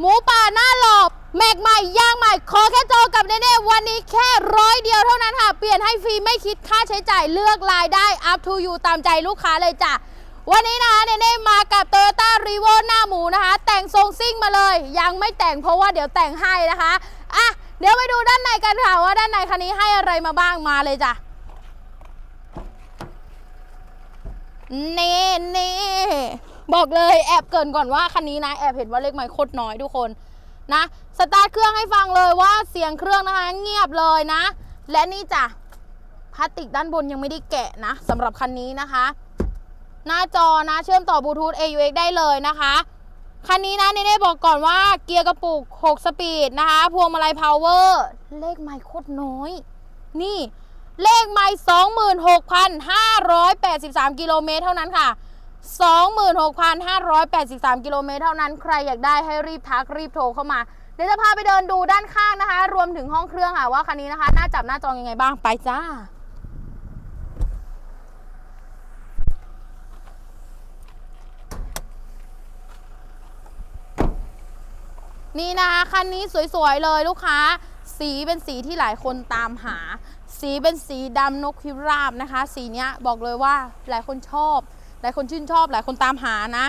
หมูป่าหน้าหลอบแมกใหม่ย่างใหม่ ขอแค่โจอกับเน่ๆวันนี้แค่ร้อยเดียวเท่านั้นค่ะ เปลี่ยนให้ฟรีไม่คิดค่าใช้จ่ายเลือกลายได้ up to you ตามใจลูกค้าเลยจ้ะ วันนี้นะคะเน่ๆมากับ Toyota r e v o หน้าหมูนะคะ แต่งทรงซิ่งมาเลย ยังไม่แต่งเพราะว่าเดี๋ยวแต่งให้นะคะอะเดี๋ยวไปดูด้านในกันค่ะว่าด้านในคันนี้ให้อะไรมาบ้างมาเลยจ้ะนี่นี่ บอกเลยแอบเกินก่อนว่าคันนี้นะแอบเห็นว่าเลขไมค์โคตรน้อยทุกคนนะสตาร์ทเครื่องให้ฟังเลยว่าเสียงเครื่องนะคะเงียบเลยนะ และนี่จ้ะพลาสติกด้านบนยังไม่ได้แกะนะสำหรับคันนี้นะคะ หน้าจอนะเชื่อมต่อบลูทูธ AUX ได้เลยนะคะคันนี้นะเนเน่บอกก่อนว่าเกียร์กระปุก 6 สปีดนะคะ พวงมาลัยพาวเวอร์ เลขไมค์โคตรน้อย นี่เลขไมล์26,583 กิโลเมตรเท่านั้นค่ะ 26,583 กิโลเมตรเท่านั้น ใครอยากได้ให้รีบทักรีบโทรเข้ามา เดี๋ยวจะพาไปเดินดูด้านข้างนะคะ รวมถึงห้องเครื่องค่ะว่าคันนี้นะคะ หน้าจับหน้าจองยังไงบ้างไปจ้านี่นะคะคันนี้สวยๆเลยลูกค้า สีเป็นสีที่หลายคนตามหา สีเป็นสีดำนกพิราบนะคะ สีเนี้ยบอกเลยว่าหลายคนชอบ หลายคนชื่นชอบหลายคนตามหานะ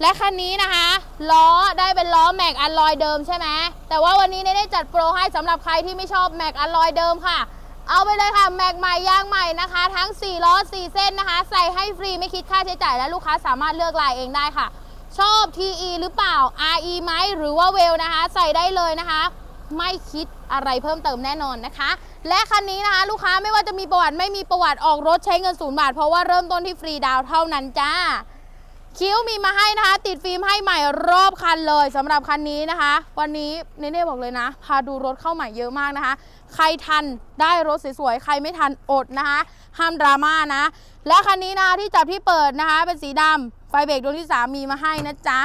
และคันนี้นะคะล้อได้เป็นล้อแม็กอัลลอยเดิมใช่ไหมแต่ว่าวันนี้เนได้จัดโปรให้สำหรับใครที่ไม่ชอบแม็กอัลลอยเดิมค่ะ เอาไปเลยค่ะแม็กใหม่ยางใหม่นะคะ ทั้ง4ล้อ4 เส้นนะคะ ใส่ให้ฟรีไม่คิดค่าใช้จ่ายและลูกค้าสามารถเลือกลายเองได้ค่ะ ชอบ TE หรือเปล่า RE ไหมหรือว่าเวลนะคะ ใส่ได้เลยนะคะ ไม่คิดอะไรเพิ่มเติมแน่นอนนะคะ และคันนี้นะคะ ลูกค้าไม่ว่าจะมีประวัติไม่มีประวัติออกรถใช้เงินศูนย์บาท เพราะว่าเริ่มต้นที่ฟรีดาวเท่านั้นจ้า คิ้วมีมาให้นะคะ ติดฟิล์มให้ใหม่รอบคันเลยสำหรับคันนี้นะคะ วันนี้เนเน่บอกเลยนะ พาดูรถเข้าใหม่เยอะมากนะคะ ใครทันได้รถสวยๆใครไม่ทันอดนะคะ ห้ามดราม่านะ และคันนี้นะที่จับที่เปิดนะคะ เป็นสีดำไฟเบรกดวงที่3มีมาให้นะจ๊ะ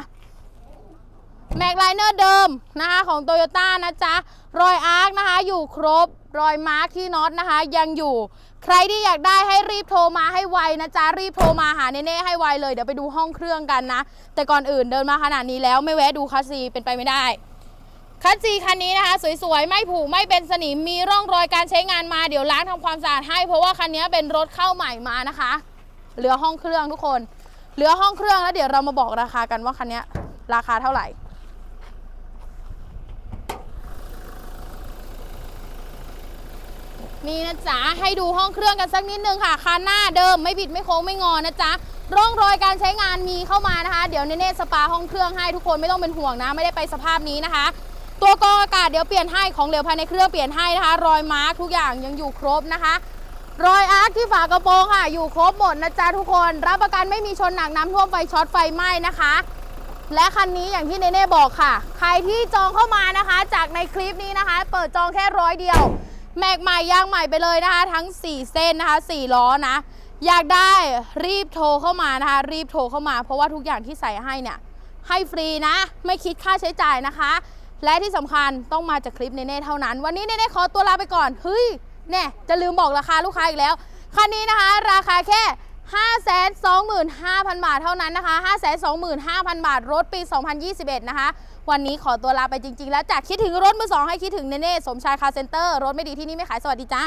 แม็กไลเนอร์เดิมนะคะของโตโยต้านะจ๊ะ รอยอาร์คนะคะ อยู่ครบรอยมาร์คที่น็อตนะคะ ยังอยู่ ใครที่อยากได้ให้รีบโทรมาให้ไวนะจ๊ะ รีบโทรมาหาเน่ๆให้ไวเลย เดี๋ยวไปดูห้องเครื่องกันนะ แต่ก่อนอื่นเดินมาขนาดนี้แล้วไม่แวะดูคัสซีเป็นไปไม่ได้คัสซีคันนี้นะคะ สวยๆ ไม่ผุไม่เป็นสนิมมีร่องรอยการใช้งานมาเดี๋ยวล้างทำความสะอาดให้ เพราะว่าคันนี้เป็นรถเข้าใหม่มานะคะ เหลือห้องเครื่องทุกคน เหลือห้องเครื่องแล้วเดี๋ยวเรามาบอกราคากันว่าคันนี้ราคาเท่าไหร่ นี่นะจ๊ะให้ดูห้องเครื่องกันสักนิดนึงค่ะคันหน้าเดิมไม่บิดไม่โค้งไม่งอนะจ๊ะร่องรอยการใช้งานมีเข้ามานะคะ เดี๋ยวเนเน่สปาห้องเครื่องให้ทุกคนไม่ต้องเป็นห่วงนะ ไม่ได้ไปสภาพนี้นะคะ ตัวกรองอากาศเดี๋ยวเปลี่ยนให้ของเหลวภายในเครื่องเปลี่ยนให้นะคะ รอยมาร์คทุกอย่างยังอยู่ครบนะคะ รอยอาร์คที่ฝากระโปรงค่ะ อยู่ครบหมดนะจ๊ะทุกคน รับประกันไม่มีชนหนักน้ำท่วมไฟช็อตไฟไหม้นะคะ และคันนี้อย่างที่เนเน่บอกค่ะ ใครที่จองเข้ามานะคะ จากในคลิปนี้นะคะ เปิดจองแค่ร้อยเดียว แม็กใหม่ยางใหม่ไปเลยนะคะ ทั้ง 4 เส้นนะคะ 4 ล้อนะ อยากได้รีบโทรเข้ามานะคะ รีบโทรเข้ามา เพราะว่าทุกอย่างที่ใส่ให้เนี่ย ให้ฟรีนะ ไม่คิดค่าใช้จ่ายนะคะ และที่สำคัญต้องมาจากคลิปเน่ๆเท่านั้น วันนี้เน่ๆขอตัวลาไปก่อน เฮ้ยเนี่ยจะลืมบอกราคาลูกค้าอีกแล้ว คันนี้นะคะ ราคาแค่ 525,000 บาทเท่านั้นนะคะ 525,000 บาท รถปี 2021 นะคะ วันนี้ขอตัวลาไปจริง ๆ แล้วจากคิดถึงรถมือสองให้คิดถึงเน่ๆสมชายคาเซ็นเตอร์ รถไม่ดีที่นี่ไม่ขายสวัสดีจ้า